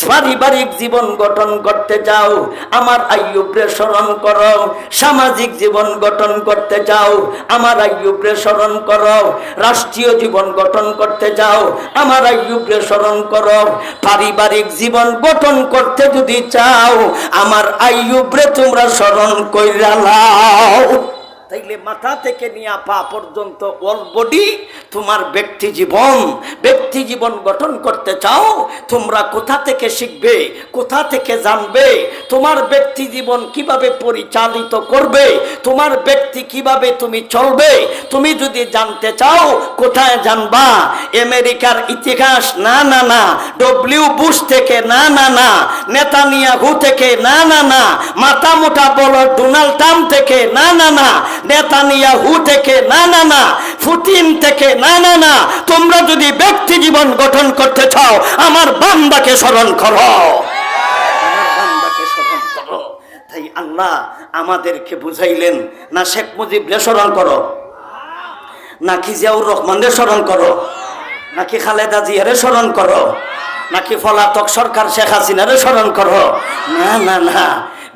পারিবারিক জীবন গঠন করতে চাও, আমার আইয়ুবরে স্মরণ করো। সামাজিক জীবন গঠন করতে চাও, আমার আইয়ুবরে স্মরণ করো। রাষ্ট্রীয় জীবন গঠন করতে চাও, আমার আইয়ুবরে স্মরণ করো। পারিবারিক জীবন গঠন করতে যদি চাও, আমার আইয়ুবরে তোমরা স্মরণ কইরা লাও তাইলে মাথা থেকে নিয়ে পা পর্যন্ত অল বডি তোমার ব্যক্তি জীবন। ব্যক্তি জীবন গঠন করতে চাও, তোমরা কোথা থেকে শিখবে, কোথা থেকে জানবে, তোমার ব্যক্তি জীবন কীভাবে পরিচালিত করবে, তোমার ব্যক্তি কীভাবে তুমি চলবে, তুমি যদি জানতে চাও, কোথায় জানবা? আমেরিকার ইতিহাস, না না না। ডব্লিউ বুশ থেকে, না না না। নেতানিয়াহু থেকে, না না না। মাথা মোটা বলো ডোনাল্ড ট্রাম্প থেকে, না না না। নেতানিয়াহু থেকে, না না না, পুতিন থেকে, না না না, তোমরা যদি ব্যক্তি জীবন গঠন করতে চাও, আমার বান্দাকে স্মরণ করো। তাই আল্লাহ আমাদেরকে বুঝাইলেন, না, শেখ মুজিব স্মরণ করো, নাকি জিয়াউর রহমানের স্মরণ করো, নাকি খালেদা জিয়ারে স্মরণ করো, নাকি ফলাতক সরকার শেখ হাসিনারে স্মরণ করো। না না না,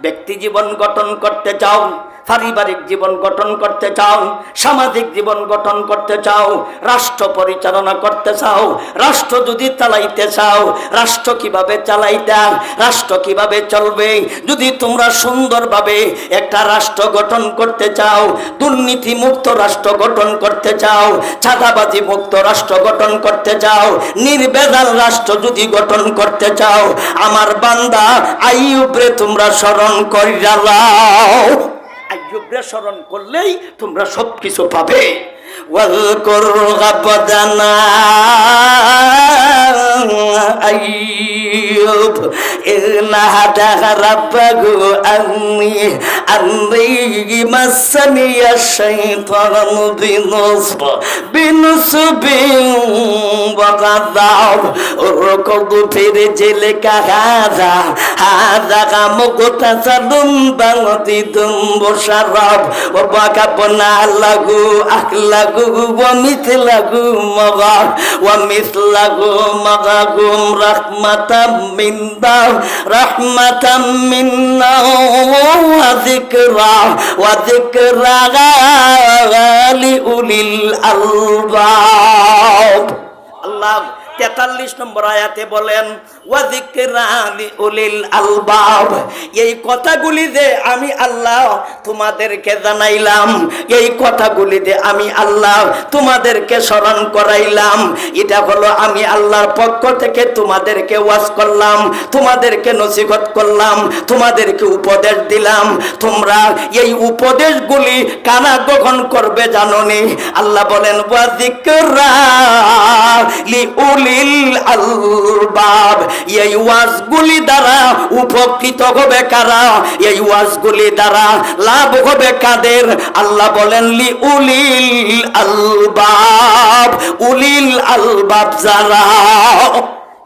ব্যক্তি জীবন গঠন করতে চাও পারিবারিক জীবন গঠন করতে চাও, সামাজিক জীবন গঠন করতে চাও, রাষ্ট্র পরিচালনা করতে চাও, রাষ্ট্র যদি চালাইতে চাও, রাষ্ট্র কীভাবে চালাইতে রাষ্ট্র কীভাবে চলবে? যদি তোমরা সুন্দরভাবে একটা রাষ্ট্র গঠন করতে চাও, দুর্নীতি মুক্ত রাষ্ট্র গঠন করতে চাও ছাদাবাজি মুক্ত রাষ্ট্র গঠন করতে চাও, নির্বেজাল রাষ্ট্র যদি গঠন করতে চাও, আমার বান্দা আইয়ুবরে তোমরা স্মরণ করিয়া লাও আইয়ুবরে স্মরণ করলেই তোমরা সব কিছু পাবে ওয়ালকুর গাবদানা আইয়ুব ইন্নাহা রাব্বাহু আন্নি আন্নি মাসানি আশ-শাইতানু বিনুসব বিনুসবি ওয়া গাদাব রকদ ফিরে জেলে কাহাদা হাদা কামুকতাসাদুম বাংতিদুম বশারাব ওয়া বাকাবনা লাহু আখলাহু ওয়া মিথলাহু মাগা ওয়া মিথলাহু মাগাগুম রাহমাতাম মিন্না রাহমাতাম মিন্না ওয়া তেতাল্লিশ নম্বর আয়াতে বলেন এই কথাগুলি যে আমি আল্লাহ তোমাদেরকে জানাইলাম, এই কথাগুলি যে আমি আল্লাহ তোমাদেরকে স্মরণ করাইলাম, এটা হলো আমি আল্লাহর পক্ষ থেকে তোমাদেরকে ওয়াজ করলাম, তোমাদেরকে নসিহত করলাম, তোমাদেরকে উপদেশ দিলাম। তোমরা এই উপদেশগুলি কানা গ্রহণ করবে জাননি আল্লাহ বলেন ওয়াজিকরা ওয়াজগুলি দ্বারা উপকৃত হবে কারা? এই ওয়াজগুলি দ্বারা লাভ হবে কাদের? আল্লাহ বলেন, লি উলিল আলবাব। উলিল আলবাব যারা,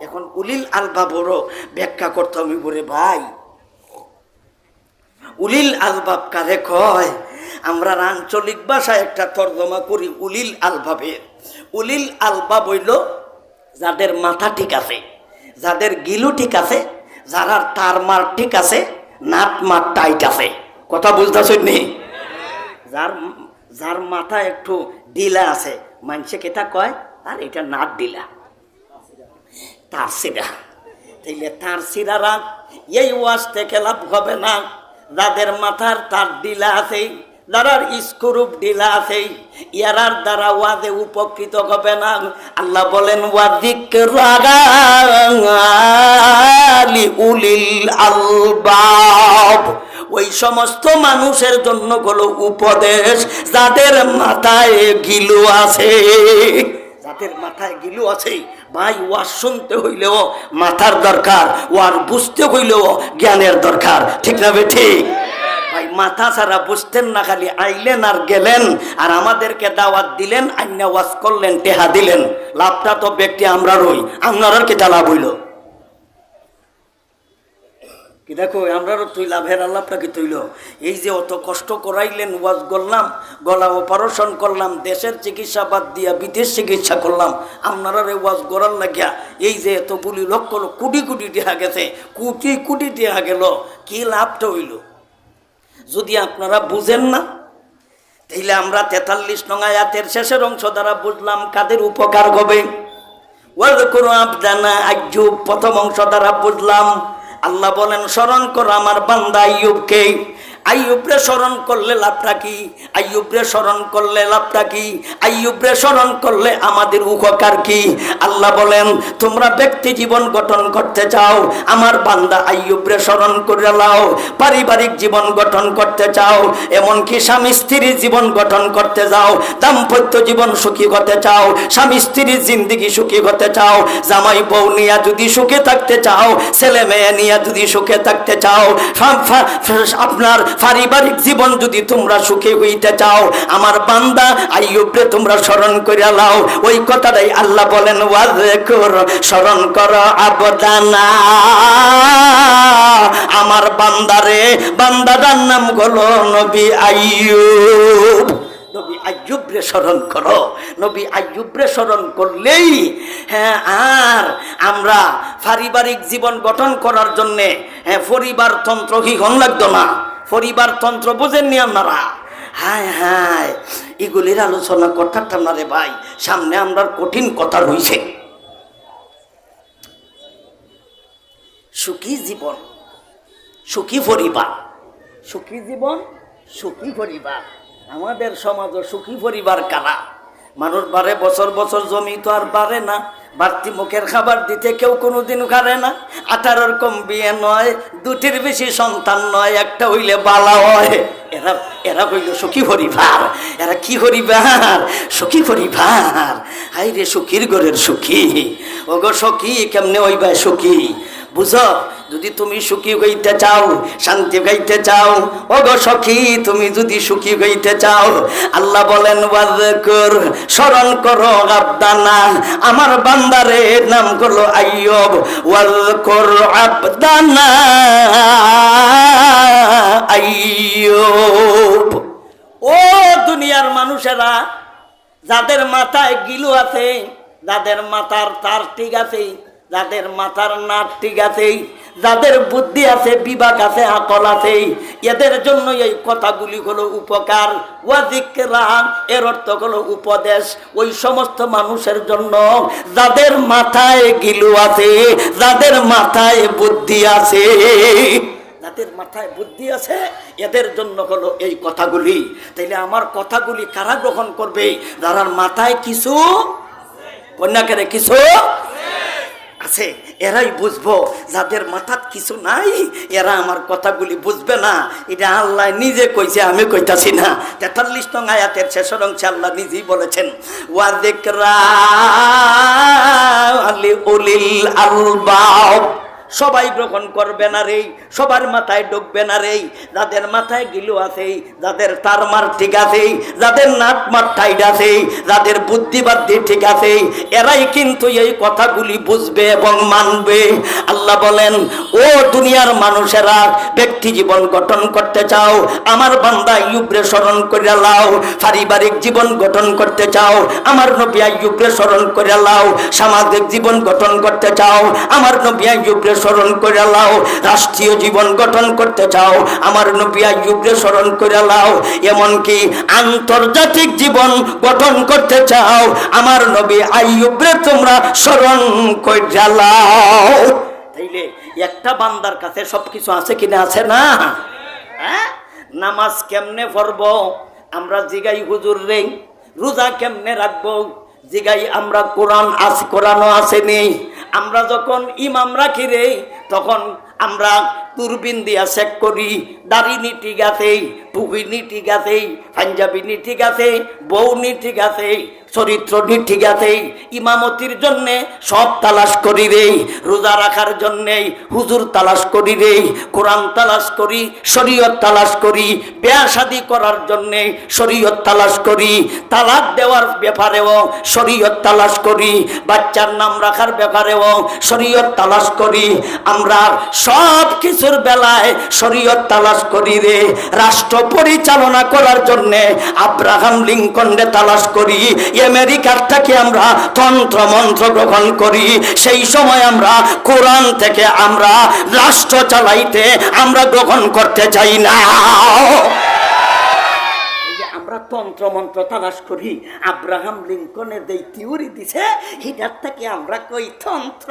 এখন উলিল আলবাবরও ব্যাখ্যা করতে আমি বলে, ভাই। উলিল আলবাব কারে কয়? আমরা আঞ্চলিক ভাষায় একটা তর্জমা করি, উলিল আলবাবের। উলিল আলবাব হইল যাদের মাথা ঠিক আছে, যাদের গিলু ঠিক আছে, যারা তার মার ঠিক আছে নাট মার টাইট আছে। কথা বুঝতেছ নি যার যার মাথা একটু ডিলা আছে মানুষে কেটা কয়? আর এটা নাট ডিলা তার সিরা। তাইলে তার সিরারা এই ওয়াজ থেকে লাভ হবে না। যাদের মাথার তার ডিলা আছে যারার স্ক্রুপ ঢিলা আছে ইয়ারার দ্বারা ওয়াদে উপকৃত হবে না। আল্লাহ বলেন ওয়াদিক রাগালি উলিল আলবাব। ওই সমস্ত মানুষের জন্য হলো উপদেশ, যাদের মাথায় গিলু আছে। যাদের মাথায় গিলু আছে, ভাই ওয়ার শুনতে হইলেও মাথার দরকার ওয়ার বুঝতে হইলেও জ্ঞানের দরকার। ঠিক না বে ঠিক? মাথা ছাড়া বুঝতেন না, খালি আইলেন আর গেলেন। আর আমাদেরকে দাওয়াত দিলেন, আইনা ওয়াজ করলেন, টেহা দিলেন। লাভটা তো ব্যক্তি আমরা রই আপনার কেটা লাভ হইল কি দেখো, আমরারও তুইলা ভের আল্লাহটাকে তুইল? এই যে অত কষ্ট করাইলেন, ওয়াজ করলাম, গলা অপারেশন করলাম, দেশের চিকিৎসা বাদ দিয়া বিদেশ চিকিৎসা করলাম আপনারা রে ওয়াজ করার লাগিয়া এই যে এতগুলি লক্ষ, কোটি কোটি টিহা গেছে, কোটি কোটি টিহা গেল, কি লাভটা হইল? যদি আপনারা বুঝেন না, তাইলে আমরা তেতাল্লিশ নং আয়াতের শেষের অংশ দ্বারা বুঝলাম কাদের উপকার হবে। আবদানা আজ্জুব প্রথম অংশ দ্বারা বুঝলাম, আল্লাহ বলেন, স্মরণ করো আমার বান্দা আইয়ুবকে। আইয়ুবরে স্মরণ করলে লাভটা কি? আইয়ুবরে স্মরণ করলে লাভটা কি? আইয়ুবরে স্মরণ করলে আমাদের উপকার কি? আল্লাহ বলেন, তোমরা ব্যক্তি জীবন গঠন করতে চাও, আমার বান্দা আইয়ুবরে স্মরণ করে লাও। পারিবারিক জীবন গঠন করতে চাও, এমনকি স্বামী স্ত্রীর জীবন গঠন করতে যাও। দাম্পত্য জীবন সুখী হতে চাও, স্বামী স্ত্রীর জিন্দিগি সুখী হতে চাও। জামাই বউ নিয়া যদি সুখে থাকতে চাও, ছেলে মেয়ে নিয়া যদি সুখে থাকতে চাও আপনার পারিবারিক জীবন যদি তোমরা সুখে হইতে চাও, আমার বান্দা আইয়ুবরে তোমরা স্মরণ করে লাও ওই কথাটাই আল্লাহ বলেন ওয়াজকুর স্মরণ কর আবদানা। আমার বান্দারে বান্দাটার নাম হলো নবী আইয়ুব। নবী আয়ুবরে স্মরণ করো। নবী আয়ুবরে স্মরণ করলেই হ্যাঁ আর আমরা পারিবারিক জীবন গঠন করার জন্যে হ্যাঁ পরিবার তন্ত্র কি লাগতো না। পরিবার তন্ত্র বোঝেননি আপনারা? হায় হায়, এগুলির আলোচনা করতাম না রে ভাই, সামনে আমরা কঠিন কথা রইছে। সুখী জীবন, সুখী পরিবার। সুখী জীবন, সুখী পরিবার। আমাদের সমাজ সুখী পরিবার কারা? মানুষ বারে, বছর বছর জমি তো আর বাড়ে না। বাড়তি মুখের খাবার দিতে কেউ কোনোদিন খারে না। আঠারোর কম বিয়ে নয়, দুটির বেশি সন্তান নয়, একটা হইলে বালা হয়। এরা এরা হইল সুখী পরিবার। এরা কি পরিবার? সুখী পরিবার। হাই রে সুখীর ঘরের সুখী। ওগো সখী, কেমনে হইবা সুখী? বুঝো যদি তুমি সুখী হইতে চাও, শান্তি গাইতে চাও ও গো সখী, তুমি যদি সুখী হইতে চাও, আল্লাহ বলেন, ওয়াজকুর, স্মরণ করো আবদানা, আমার বান্দারে নাম করল আইয়ব, ওয়াজকুর আবদানা, আইয়ব। ও দুনিয়ার মানুষেরা, যাদের মাথায় গিলু আছে, যাদের মাথার তার ঠিক আছে যাদের মাথার নাট ঠিক আছে যাদের বুদ্ধি আছে, বিভাগ আছে, আকল আছে এদের জন্য এই কথাগুলি হলো উপকার। এর অর্থ হলো উপদেশ। ওই সমস্ত মানুষের জন্য যাদের মাথায় গিলু আছে, যাদের মাথায় বুদ্ধি আছে, যাদের মাথায় বুদ্ধি আছে, এদের জন্য হলো এই কথাগুলি। তাইলে আমার কথাগুলি কারা গ্রহণ করবে? যারা মাথায় কিছু কন্যাকারে কিছু আছে, এরাই বুঝব। যাদের মাথাত কিছু নাই, এরা আমার কথাগুলি বুঝবে না। এটা আল্লাহ নিজে কইছে, আমি কইতাছি না। তেতাল্লিশ নং আয়াতের শেষের অংশে আল্লাহ নিজেই বলেছেন ওয়াদেকরা আলি উলিল আলবাব। সবাই গ্রহণ করবে না রে, সবার মাথায় ঢুকবে না রে, যাদের মাথায় গিলু আছে, যাদের তার মার ঠিক আছে, যাদের নাট মার টাইট আছে, যাদের বুদ্ধিবাদ্যি ঠিক আছে, এরাই কিন্তু এই কথাগুলি বুঝবে এবং মানবে। আল্লাহ বলেন, ও দুনিয়ার মানুষেরা, ব্যক্তি জীবন গঠন করতে চাও, আমার বান্দা ইউব্রে স্মরণ করে লাও, পারিবারিক জীবন গঠন করতে চাও, আমার নবী আইয়ুবরে স্মরণ করে লাও, সামাজিক জীবন গঠন করতে চাও, আমার নবী আইয়ুবরে স্মরণ করে লাও, রাষ্ট্রীয় জীবন গঠন করতে চাও, আমার নবী আইয়ুবরে স্মরণ করে লাও, এমনকি আন্তর্জাতিক জীবন গঠন করতে চাও, আমার নবী আইয়ুবরে তোমরা স্মরণ করে লাও। তাইলে একটা বান্দার কাছে সবকিছু আছে কিনা আছে না? হ্যাঁ? নামাজ কেমনে পড়ব? আমরা জিগাই হুজুর রে, রোজা কেমনে রাখব? জিগাই আমরা কোরআন আস কোরআনও আসেনি। আমরা যখন ইমাম রাখি রে, তখন আমরা দূরবিন দিয়া চেক করি, দাড়ি নি ঠিক আছে টুপিনি ঠিক আছে পাঞ্জাবিনি ঠিক আছে বৌনি ঠিক আছে চরিত্র ঠিক আছে ইমামতির জন্যে সব তালাশ করি রে রোজা রাখার জন্যে হুজুর তালাশ করি রে কোরআন তালাশ করি, শরীয়ত তালাশ করি, বেয়া শাদি করার জন্যে শরীয়ত তালাশ করি, তালাক দেওয়ার ব্যাপারেও শরীয়ত তালাশ করি, বাচ্চার নাম রাখার ব্যাপারেও শরীয়ত তালাশ করি, আমরা সব কিছুর বেলায় শরীয়ত তালাশ করি রে। রাষ্ট্র পরিচালনা করার জন্যে আব্রাহাম লিঙ্কনরে তালাশ করি আমেরিকার থেকে আমরা তন্ত্র মন্ত্র গ্রহণ করি। সেই সময় আমরা কোরআন থেকে আমরা রাষ্ট্র চালাইতে আমরা গ্রহণ করতে চাই না। যে আমরা তন্ত্র মন্ত্র তালাশ করি। আব্রাহাম লিঙ্কনের যে থিওরি দিছে এটার থেকে আমরা কই তন্ত্র,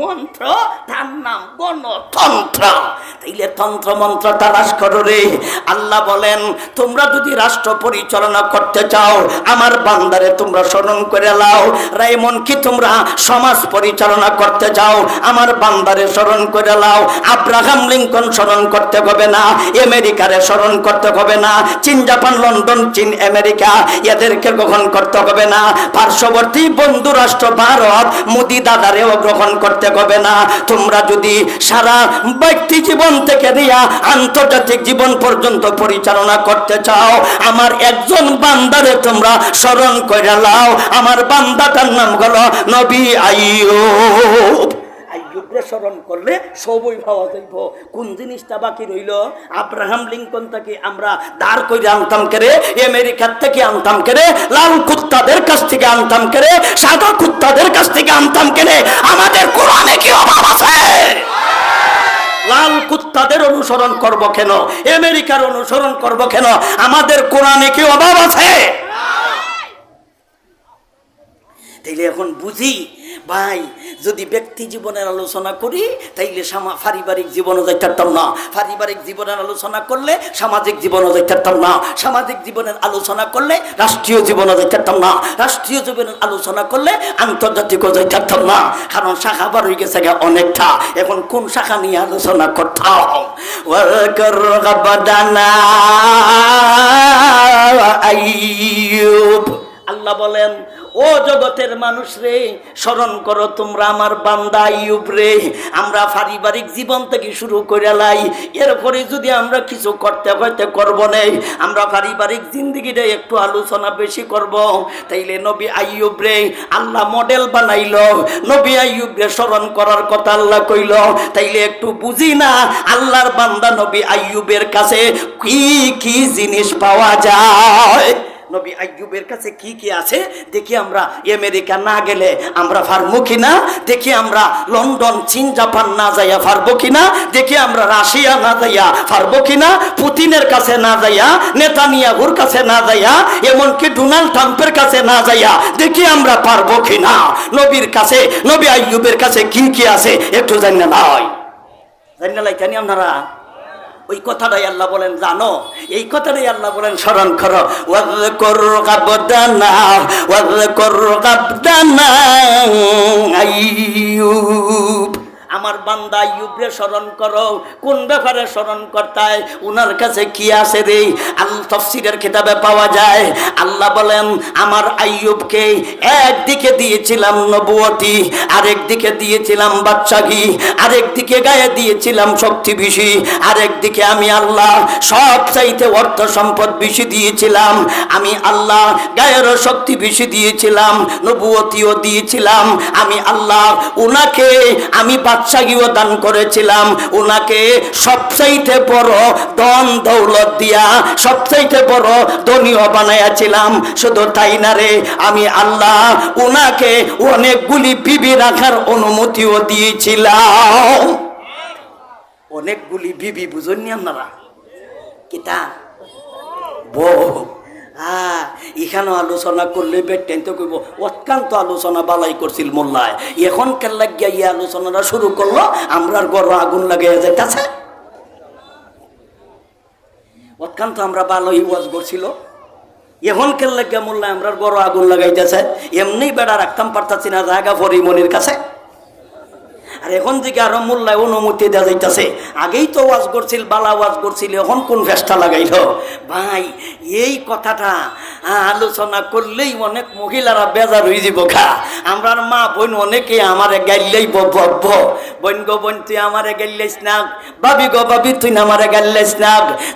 মন্ত্র, তার নাম গণতন্ত্র তাইলে তন্ত্র মন্ত্র তালাশ করো রে। আল্লাহ বলেন, তোমরা যদি রাষ্ট্র পরিচালনা করতে চাও, আমার বান্দারে তোমরা স্মরণ করে লাও। রাইমন, কি তোমরা সমাজ পরিচালনা করতে চাও, আমার বান্দারে স্মরণ করে লাও। আব্রাহাম লিঙ্কন স্মরণ করতে হবে না, আমেরিকারে স্মরণ করতে হবে না, চীন, জাপান, লন্ডন, চীন আমেরিকা, এদেরকে গ্রহণ করতে হবে না। পার্শ্ববর্তী বন্ধু রাষ্ট্র ভারত মোদি দাদারেও গ্রহণ করতে হবে না। তোমরা যদি সারা ব্যক্তি জীবন থেকে নিয়ে আন্তর্জাতিক জীবন পর্যন্ত পরিচালনা করতে চাও, আমার একজন বান্দারে তোমরা স্মরণ করে লাও আমার বান্দাটার নাম হলো নবী আইয়ুব। স্মরণ করলে সবই পাওয়া যাইব। কোন জিনিসটা বাকি রইল? আব্রাহাম লিঙ্কন থেকে আমরা দাঁড় করে আনতাম করে আমেরিকার থেকে আনতাম করে লাল কুত্তাদের কাছ থেকে আনতাম করে সাদা কুত্তাদের কাছ থেকে আনতাম করে আমাদের কোরআনে কি অভাব আছে? লাল কুত্তাদের অনুসরণ করব কেন? আমেরিকার অনুসরণ করব কেন? আমাদের কোরআনে কি অভাব আছে? তাইলে এখন বুঝি ভাই, যদি ব্যক্তি জীবনের আলোচনা করি, তাইলে পারিবারিক জীবনও যাইতাম না। পারিবারিক জীবনের আলোচনা করলে সামাজিক জীবনও যাইতাম না। সামাজিক জীবনের আলোচনা করলে রাষ্ট্রীয় জীবনও যাইতাম না। রাষ্ট্রীয় জীবনের আলোচনা করলে আন্তর্জাতিকও যাইতাম না। কারণ শাখা বার হয়ে গেছে অনেকটা। এখন কোন শাখা নিয়ে আলোচনা করতাম? আল্লাহ বলেন ও জগতের মানুষ রে, স্মরণ করো তোমরা আমার বান্দা ইউব রে। আমরা পারিবারিক জীবন থেকে শুরু করে লাই। এরপরে যদি আমরা কিছু করতে হইতে করব নেই আমরা পারিবারিক জিন্দিগিটা একটু আলোচনা বেশি করব। তাইলে নবী আইয়ুব রে, আল্লাহ মডেল বানাইল। নবী আইয়ুব রে স্মরণ করার কথা আল্লাহ কইল। তাইলে একটু বুঝি না, আল্লাহর বান্দা নবী আইয়ুবের কাছে কি কি জিনিস পাওয়া যায়? নবী আইয়ুবের কাছে কি কি আছে? দেখি আমরা আমেরিকা না গেলে আমরা পারব কিনা? দেখি আমরা লন্ডন, চীন, জাপান না যাইয়া পারব কিনা? দেখি আমরা রাশিয়া না যাইয়া পারব কিনা? পুতিনের কাছে না যাইয়া, নেতানিয়াহুর কাছে না যাইয়া, এমনকি ডোনাল্ড ট্রাম্পের কাছে না যাইয়া, দেখি আমরা পারব কিনা? নবীর কাছে, নবী আইয়ুবের কাছে কি কি আছে? একটু জানি নাই জানি না লাইকানি আপনারা? ওই কথাটাই আল্লাহ বলেন, জানো? এই কথাটাই আল্লাহ বলেন, স্মরণ করো। কাবদানা ওয়াজকুর কাবদানা আইয়ুব বান্দা ইউবরে স্মরণ করো। কোন ব্যাপারে স্মরণ করতায়? উনার কাছে কি আছে রে? আল তফসিরের পাওয়া যায়। আল্লাহ বলেন, আমার আইয়ুবকে একদিকে দিয়েছিলাম নবুয়তি আরেক দিকে দিয়েছিলাম বাচ্চাগি আরেক দিকে গায়ে দিয়েছিলাম শক্তি বেশি আরেক দিকে আমি আল্লাহ সব চাইতে অর্থ সম্পদ বেশি দিয়েছিলাম। আমি আল্লাহ গায়েরও শক্তি বেশি দিয়েছিলাম, নবুয়তিও দিয়েছিলাম। আমি আল্লাহ উনাকে, আমি বাদশাগীও দান করেছিলাম। উনাকে সবচাইতে বড় দন দৌলত দিয়া সবচাইতে বড় ধনীয় বানাইয়াছিলাম। শুধু তাই না রে, আমি আল্লাহ উনাকে অনেকগুলি বিবি রাখার অনুমতিও দিয়েছিলাম। অনেকগুলি বিবি, বুঝুননি আপনারা? কিতা? বউ। হ্যাঁ এখানেও আলোচনা করলে বেটেন তো কইব, অত্যন্ত আলোচনা বালাই করছিল মোল্লায়। এখন কেন লাগিয়া এই আলোচনাটা শুরু করল? আমরার গড় আগুন লাগাইয়া যাইতেছে। অত্যন্ত আমরা ভালোই ওয়াজ করছিল। এখন কেন লাগিয়া মোল্লায় আমরার গড় আগুন লাগাইতেছে? এমনি বেড়া রাখতাম পারতাছি না, জায়গা পরিমনির কাছে। আর এখন থেকে আরও মোল্লায় অনুমতি দেওয়া যাইতেছে। আগেই তো ওয়াজ করছিল, বালা ওয়াজ করছিল, এখন কোন ফেসটা লাগাইল? ভাই, এই কথাটা আলোচনা করলেই অনেক মহিলারা বেজার হয়ে যাব খা আমরার মা বোন অনেকে আমারে গাইলেই বব বোন গো বোন, তুই আমারে গাইলেস না। বাবি গো বাবি, তুই আমারে গাইলেস না।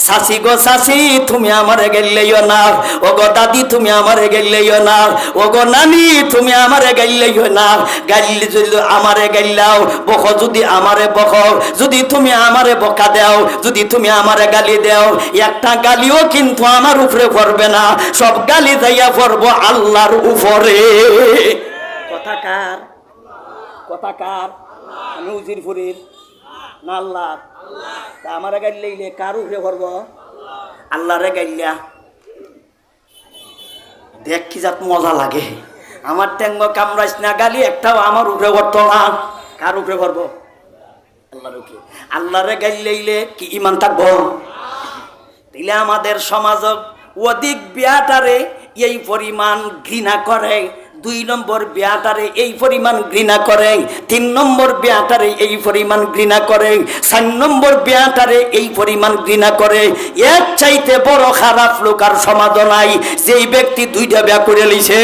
শাসি গো শাসি তুমি আমারে গাইলেইও না। ও গো দাদি, তুমি আমারে গাইলেইও না। ও গো নানি, তুমি আমারে গাইলেইও না। গাইলে যদি আমারে গাইলাও বখ, যদি আমারে বখ, যদি তুমি আমারে বকা দাও, যদি তুমি আমারে গালি দাও, একটা গালিও কিন্তু আমার উপরে পড়বে না, সব গালি যাইয়া পড়ব আল্লাহর উপরে। কথা না আল্লাহ তা আমারে কার উপরে আল্লাহরে গাইলা। দেখ কি যাত মজা লাগে। আমার ট্যাঙ্গ কামড়াইস না, গালি একটাও আমার উপরে পড়তো না। কার উপরে পড়ব আল্লাহর উপরে। আল্লাহরে গাইলেইলে কি ইমান থাকব? দিলে আমাদের সমাজ অধিক বিয়াটারে এই পরিমাণ ঘৃণা করে, দুই নম্বর বিয়াটারে এই পরিমাণ ঘৃণা করে, তিন নম্বর বিয়াটারে এই পরিমাণ ঘৃণা করে, চার নম্বর বিয়াটারে এই পরিমাণ ঘৃণা করে। এর চাইতে বড় খারাপ লোক আর সমাজ নাই, যেই ব্যক্তি দুইটা বিয়া করে লিছে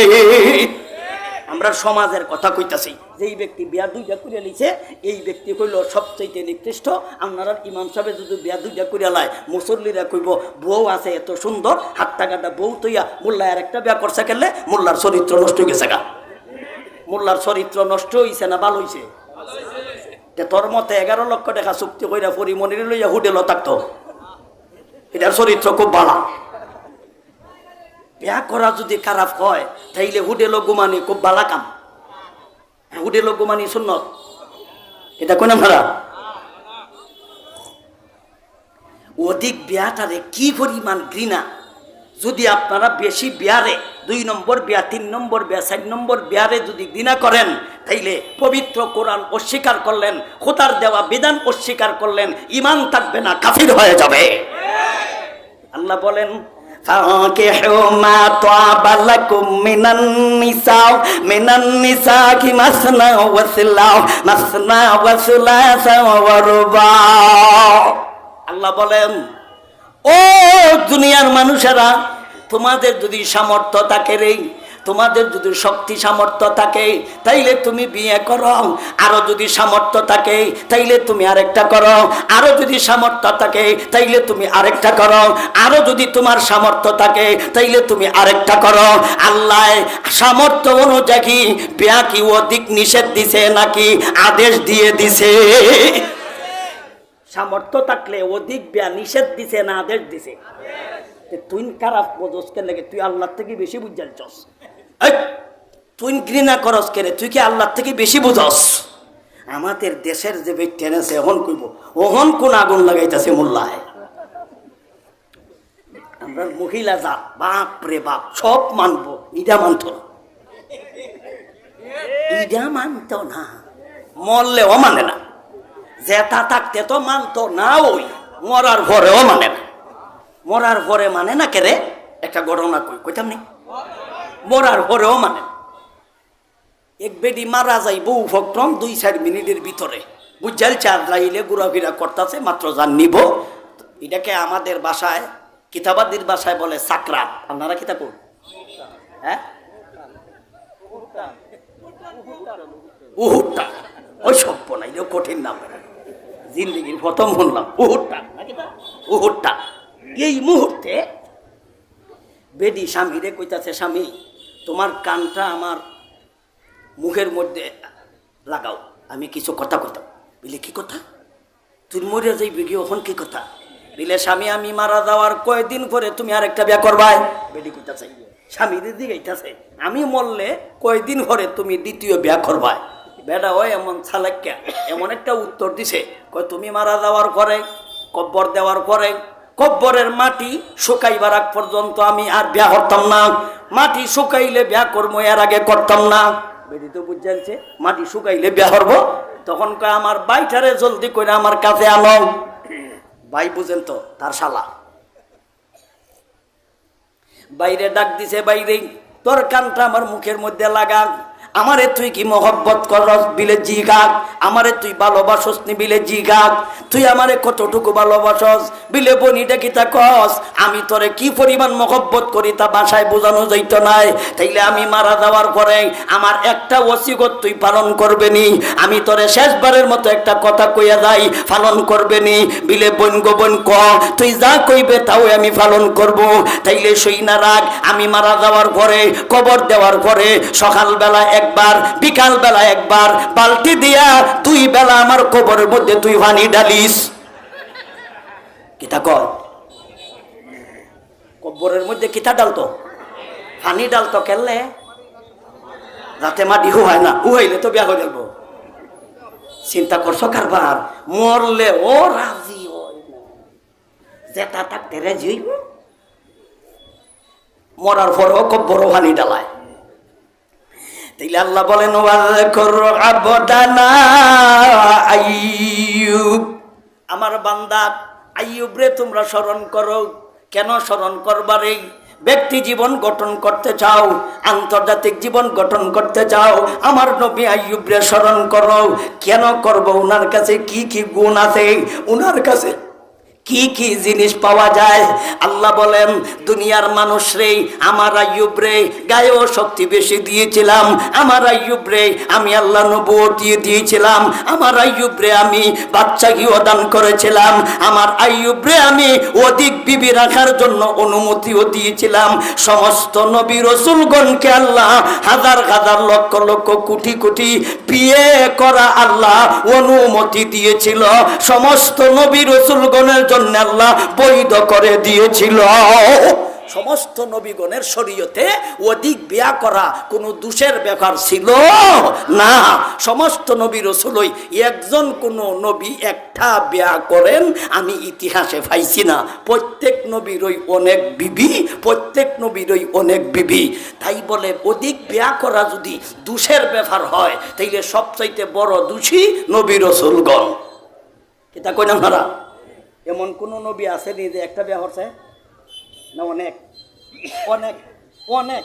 আমরা সমাজের কথা কইতাছি। যেই ব্যক্তি বিয়া দুইটা করে লিছে এই ব্যক্তি কইল সবচাইতে নিকৃষ্ট। আপনারা ইমাম সাহেব যদি বিয়া দুইটা করে লাই মুসল্লিরা কইব, বউ আছে এত সুন্দর হাত টাকাটা বউ তৈয়া মোল্লা আর একটা বিয়া করছে গেলে মোল্লার চরিত্র নষ্ট হয়ে গেছে গা। মোল্লার চরিত্র নষ্ট হইছে না ভালো হইছে? তোর মতে এগারো লক্ষ টাকা চুক্তি কইরা পরিমণির লইয়া হোটেলও থাকতো। এটার চরিত্র খুব ভালো। বিয়া করা যদি খারাপ হয় তাইলে হুডেলো গুমানি খুব বালা কাম। হ্যাঁ, হুডেলো গুমানি সুন্নত। এটা কোন আমরা অধিক বিয়াটারে কি পরিমাণ ঘৃণা। যদি আপনারা বেশি বিয়ারে দুই নম্বর বিয়া তিন নম্বর বিয়া চার নম্বর বিয়ারে যদি ঘৃণা করেন তাইলে পবিত্র কোরআন অস্বীকার করলেন খোদার দেওয়া বিধান অস্বীকার করলেন ইমান থাকবে না কাফির হয়ে যাবে। আল্লাহ বলেন فانكحوا ما طاب لكم من النساء من النساء مثنى وثلاث مثنى وثلاث ورباع আল্লাহ বলেন ও দুনিয়ার মানুষেরা তোমাদের যদি সামর্থ্য থাকে রে তোমাদের যদি শক্তি সামর্থ্য থাকে, তাইলে তুমি বিয়ে করো। আরও যদি সামর্থ্য থাকে, তাইলে তুমি আরেকটা করো। আরও যদি সামর্থ্য থাকে, তাইলে তুমি আরেকটা করো। আরও যদি তোমার সামর্থ্য থাকে, তাইলে তুমি আরেকটা করো। আল্লাহ সামর্থ্য অনুযায়ী বিয়া কি অধিক নিষেধ দিছে নাকি আদেশ দিয়ে দিছে। সামর্থ্য থাকলে অধিক বিয়া নিষেধ দিছে না আদেশ দিছে। তুই খারাপ বোঝস কে লাগে তুই আল্লাহ থেকে বেশি বুঝাইছস তুই ঘৃণা করস কেরে তুই কি আল্লাহ থেকে বেশি বুঝস? আমাদের দেশের যে ব্যক্তি এনেছে এখন কইব ওহন কোন আগুন লাগাইতেছে মোল্লায়। আমরা মহিলা জাত, বাপ রে বাপ, সব মানবো ইটা মানত না। ইটা মানত না মরলেও মানে না। জেতা থাকতে তো মানতো না ওই মরার পরেও মানে না। মরার পরে মানে না কেরে? একটা ঘটনা কই, কইতাম নি? মরার পরেও মানে। এক বেডি মারা যাইব উপক্রম দুই চার মিনিটের ভিতরে। বুঝাল চার লাইলে ঘোরাফেরা করতেছে, মাত্র যান নিব। এটাকে আমাদের বাসায়, কিতাবাদির বাসায় বলে সাকরাত। আপনারা কিতাব হ্যাঁ? উহুট্টা। ওই সভ্য এটা কঠিন নাম। জিন্দগির প্রথম শুনলাম, উহুট্টা। উহুট্টা। এই মুহূর্তে বেডি স্বামীরে কইতাছে, স্বামী, তোমার কানটা আমার মুখের মধ্যে লাগাও, আমি কিছু কথা কইতাম। বলে কি কথা? তুই মরে যাইবি কি ওখান কি কথা? বলে স্বামী, আমি মারা যাওয়ার কয়দিন পরে তুমি আরেকটা বিয়া করবাই? বেডি কইতাছে, স্বামীর দিকে গেইতাছে আমি মরলে কয়দিন পরে তুমি দ্বিতীয় বিয়া করবাই? বেটা ওই এমন ছালাক্যা এমন একটা উত্তর দিছে, কয় তুমি মারা যাওয়ার পরে, কব্বর দেওয়ার পরে কব্বরের মাটি শুকাইবার আগ পর্যন্ত আমি আর বিয়া করতাম না। মাটি শুকাইলে বিয়া করব, এর আগে করতাম না। বেদি তো বুঝাইছে মাটি শুকাইলে বিয়া করব, তখন আমার বাইটারে জলদি করে আমার কাছে আনো। ভাই বুঝেন তো, তার শালা। বাইরে ডাক দিছে, বাইরে, তোর কানটা আমার মুখের মধ্যে লাগা। আমারে তুই কি মহব্বত করস বিলে জিগাক? আমারে তুই ভালোবাসস নি বিলে জিগাক? তুই আমারে কতটুকু ভালোবাসস? বিলে বনিটা কি তা কস? আমি তোরে কি পরিমাণ মহব্বত করি তা বাসায় বোঝানো যাইত নাই। তাইলে আমি মারা যাওয়ার পরে আমার একটা ওসিগত তুই পালন করবে নি। আমি তোরে শেষবারের মতো একটা কথা কইয়া যাই, পালন করবে নি। বিলে বন গোবন ক, তুই যা কইবে তাও আমি পালন করব। তাইলে সই না রাখ আমি মারা যাওয়ার পরে, কবর দেওয়ার পরে সকালবেলা একবার বিকাল বেলা একবার, বালতি দিয়া তুই বেলা আমার কবরের মধ্যে তুই পানি ডালিস কিতা কর কবরের মধ্যে কিতা ডালতো পানি ডালতো কেলে? যাতে মাটি হুহায় না হুহাইলে তো বিয়া হয়ে যাব চিন্তা করছ কারবার? মরলে ও রাজি হয় না। যেটা থাকতে রাজি মরার পরও কব্বর হানি ডালায় আল্লাহ বলেন আমার বান্দা, আইয়ুব রে, তোমরা স্মরণ করো। কেন স্মরণ করবারে ব্যক্তি জীবন গঠন করতে চাও, আন্তর্জাতিক জীবন গঠন করতে চাও, আমার নবী আইয়ুব রে স্মরণ করো। কেন করব? ওনার কাছে কি কি গুণ আছে? ওনার কাছে কি কি জিনিস পাওয়া যায়? আল্লাহ বলেন, দুনিয়ার মানুষ রে, আমার আইয়ুব রে, গায়েও শক্তি বেশি দিয়েছিলাম। আমার আইয়ুব রে, আমি আল্লাহ নবুয়তি দিয়েছিলাম। আমার আইয়ুব রে, আমি বাচ্চা দান করেছিলাম। আমার আইয়ুব রে, আমি অধিক বিবি রাখার জন্য অনুমতিও দিয়েছিলাম। সমস্ত নবী রসুলগণকে আল্লাহ হাজার হাজার লক্ষ লক্ষ কোটি কোটি বিয়ে করা আল্লাহ অনুমতি দিয়েছিল। সমস্ত নবী রসুলগণের জন্য আল্লাহ বৈধ করে দিয়েছিল। সমস্ত নবীগণের শরীয়তে অধিক বিয়া করা কোনো দোষের ব্যাপার ছিল না। সমস্ত নবী রসুলই একজন কোনো নবী একটা বিয়া করেন, আমি ইতিহাসে পাইছি না। প্রত্যেক নবীরই অনেক বিবি, প্রত্যেক নবীরই অনেক বিবি। তাই বলে অধিক বিয়া করা যদি দোষের ব্যাপার হয়, তাইলে সবচাইতে বড় দোষী নবী রসুলগণ। এটা কই না মারা এমন কোন নবী আসেনি যে একটা বিয়া করছে না অনেক অনেক অনেক।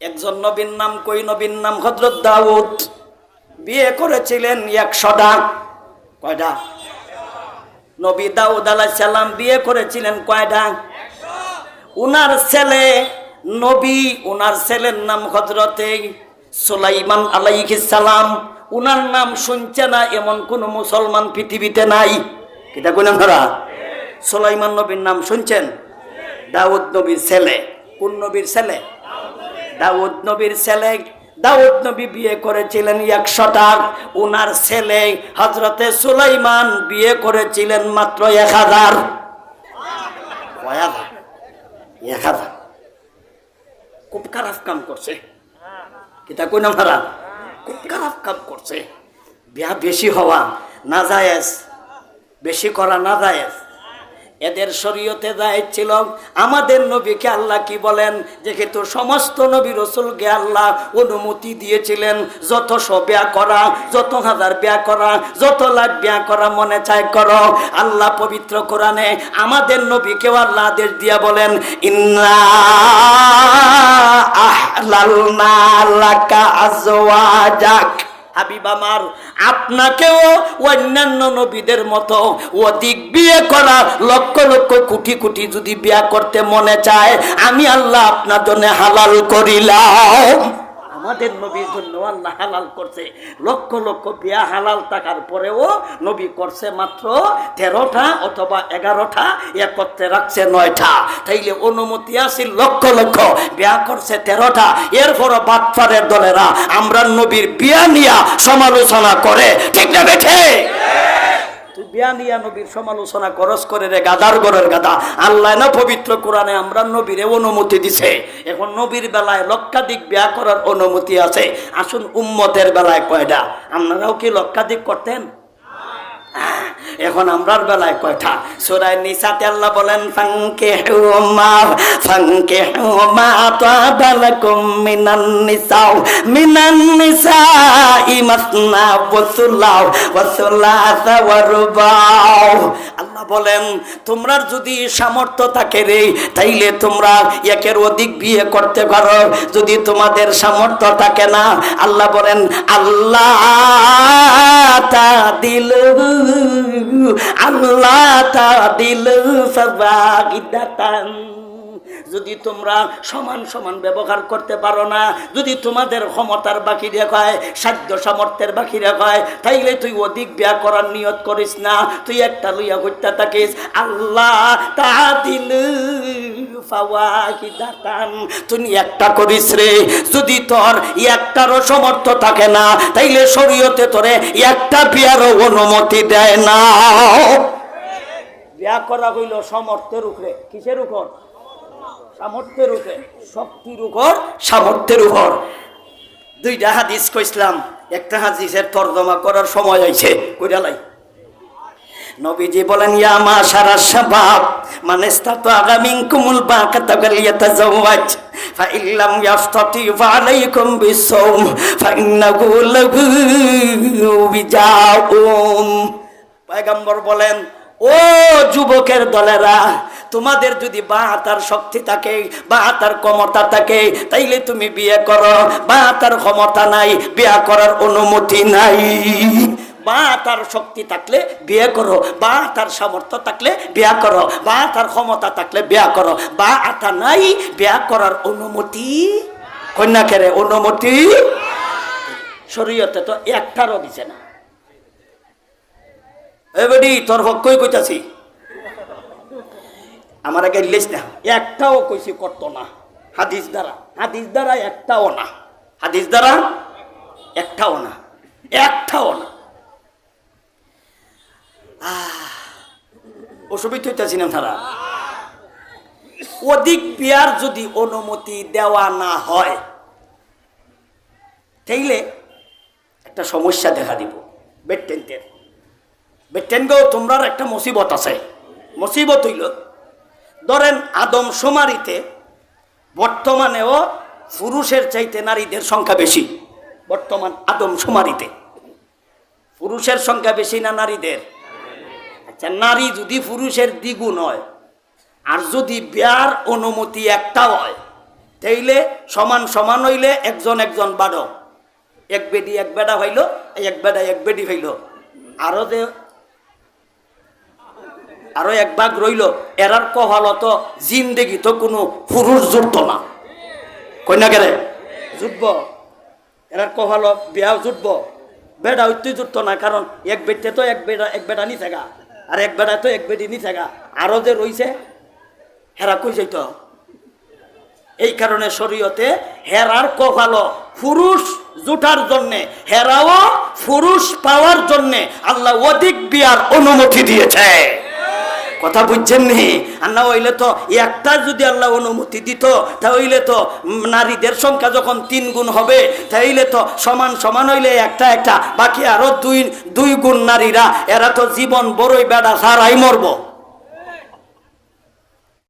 একজন নবীর নাম কই? নবীর নাম হজরত দাউদ। বিয়ে করেছিলেন একশোটা কয়টা নবী দাউদ আলাহ সাল্লাম বিয়ে করেছিলেন কয়টা উনার ছেলে নবী, উনার ছেলের নাম হজরতে সুলাইমান আলাইহিস সালাম। উনার নাম শুনছে না এমন কোন মুসলমান পৃথিবীতে নাই। এটা কোন ধরা সোলাইমান নবীর নাম শুনছেন? দাউদ নবীর ছেলে। কোন নবীর ছেলে? দাউদ নবীর ছেলে। দাউদ নবী বিয়ে করেছিলেন একশোটা উনার ছেলে হজরতে সুলাইমান বিয়ে করেছিলেন মাত্র এক হাজার। এক হাজার। খুব খারাপ কাম করছে। এটা কোন ভাড়া খুব খারাপ কাম করছে। বিয়া বেশি হওয়া না জায়েজ। বেশি করা না জায়েজ এদের শরীয়তে দায় ছিল, আমাদের নবীকে আল্লাহ কি বলেন? যেহেতু সমস্ত নবী রসুলকে আল্লাহ অনুমতি দিয়েছিলেন, যত শো ব্যায়া করা, যত হাজার ব্যায়া করা, যত লাখ ব্যায়া করা মনে চায় করো। আল্লাহ পবিত্র কোরআনে আমাদের নবীকেও আল্লাহ আদেশ দিয়া বলেন, ইন্না লাকা আজওয়াজাক। হাবিব আমার, আপনাকেও অন্যান্য নবীদের মতো অধিক বিয়ে করা লক্ষ লক্ষ কোটি কোটি যদি বিয়া করতে মনে চায়, আমি আল্লাহ আপনার জন্য হালাল করিলাম। আমাদের নবীর জন্য আল্লাহ হালাল করছে। লক্ষ লক্ষ বিয়া হালাল থাকার পরেও নবী করছে মাত্র তেরোটা অথবা এগারোটা, একত্রে রাখছে নয়টা। তাইলে অনুমতি আছে লক্ষ লক্ষ, বিয়া করছে তেরোটা। এরপরও বাটফারের দলেরা আমরা নবীর বিয়া নিয়া সমালোচনা করে, ঠিক না বেঠে তুই বিয়া নিয়া নবীর সমালোচনা করস করে রে গাদার গরের গাদা। আল্লাহ না পবিত্র কোরআনে আমরা নবীরে অনুমতি দিছে। এখন নবীর বেলায় লক্ষাধিক বিয়া করার অনুমতি আছে। আসুন উম্মতের বেলায় কয়টা? আপনারাও কি লক্ষাধিক করতেন? এখন আমরার বেলায় কয়টা? সুরাই নিসাতে আল্লাহ বলেন ফাঙ্কে হুমার ফাঙ্কে হুমা তাবালাকুম মিনান নিসাও, মিনান নিসা ইমাসনা ওয়াসুলাও, ওয়াসুলাসা ওয়ারবাও আল্লাহ আল্লাহ বলেন তোমরা যদি সামর্থ্য থাকে রে, তাইলে তোমরা একের অধিক বিয়ে করতে পারো। যদি তোমাদের সামর্থ্য থাকে না, আল্লাহ বলেন আল্লাহ তা দিল আল্লাহ তা দিল সবাগিদাতান যদি তোমরা সমান সমান ব্যবহার করতে পারো না, যদি তোমাদের ক্ষমতার বাকি রেখায় সাধ্য সামর্থ্যের বাকি রেখায় তাইলে তুই অধিক বিয়া করার নিয়ত করিস না, তুই একটা লইয়া হইতে থাকিস। আল্লাহ তা দিল তুই একটা করিস রে। যদি তোর একটারও সমর্থ থাকে না, তাইলে শরীয়তে তোরে একটা বিয়ারও অনুমতি দেয় না। বিয়া করা হইল সমর্থের উপরে। কিসের উপর? সামর্থ্যের উপর, শক্তির উপর, সামর্থ্যের উপর। দুইটা হাদিস কইসলাম একটা হাদিসের তর্জমা করার সময় হয়েছে কইরালাই নবীজি বলেন, ইয়া মা সারা শাবাব মানে স্তাতু আগামিন কুমুল বাকাতা গালিয়াতা জাওয়াজ ফা ইল্লাম ইয়াফতাতি ফা আলাইকুম বিসাওম ফা ইন্নাহু লাহু বিজাউম পয়গম্বর বলেন ও যুবকের দলেরা, তোমাদের যদি বা তার শক্তি থাকে বা তার ক্ষমতা থাকে, তাইলে তুমি বিয়ে করো। বা তার ক্ষমতা নাই, বিয়ে করার অনুমতি নাই। বা তার শক্তি থাকলে বিয়ে করো বা তার সামর্থ্য থাকলে বিয়া করো বা তার ক্ষমতা থাকলে বিয়া করো। বা আতা নাই, বিয়া করার অনুমতি, কন্যাকেরে অনুমতি। শরীয়তে তো একটারও দিছে না। এবারে তোর পক্ষই কইতাছি? আমার আগে লিস না। একটাও কইছি করতো না। হাদিস দ্বারা। হাদিস দ্বারা একটাও না। হাদিস দ্বারা একটাও না। একটাও না। অসুবিধা হইতেছি না তারা। অধিক বিয়ার যদি অনুমতি দেওয়া না হয়, তাইলে একটা সমস্যা দেখা দিব। বেটেন্টের বেটেনগো তোমরার একটা মুসিবত আছে। মুসিবত হইল, ধরেন আদম সোমারিতে বর্তমানেও পুরুষের চাইতে নারীদের সংখ্যা বেশি, বর্তমান আদম সোমারিতে। পুরুষের সংখ্যা বেশি না নারীদের? আচ্ছা নারী যদি পুরুষের দ্বিগুণ হয়, আর যদি বিয়ার অনুমতি একটা হয়, তাইলে সমান সমান হইলে একজন একজন বাড়ো। এক বেডি এক বেডা হইল, এক বেডা এক বেডি হইল। আরও যে আরও এক ভাগ রইল, এরার কহালত, জিন্দেগি তো কোনো পুরুষ জুটত না। কন্যা কেরে জুটব এরার কহাল বিয়াও জুটব বেড়া উঠতে জুটত না, কারণ এক বেডতে তো এক বেড়া এক বেড়া নি থাকা আর এক বেড়া তো এক বেডি নি থাকা আরও যে রইছে, হেরা কই যাইত? এই কারণে শরীয়তে হেরার কপালো পুরুষ জুটার জন্যে, হেরাও পুরুষ পাওয়ার জন্যে আল্লাহ অধিক বিয়ার অনুমতি দিয়েছে। কথা বুঝছেন নি? আর না হইলে তো একটা যদি আল্লাহ অনুমতি দিত তাহলে তো নারীদের সংখ্যা যখন তিন গুণ হবে তাইলে তো সমান সমান হইলে একটা একটা, বাকি আরও দুই দুই গুণ নারীরা, এরা তো জীবন বড়ই বেড়া, সারাই মরবো।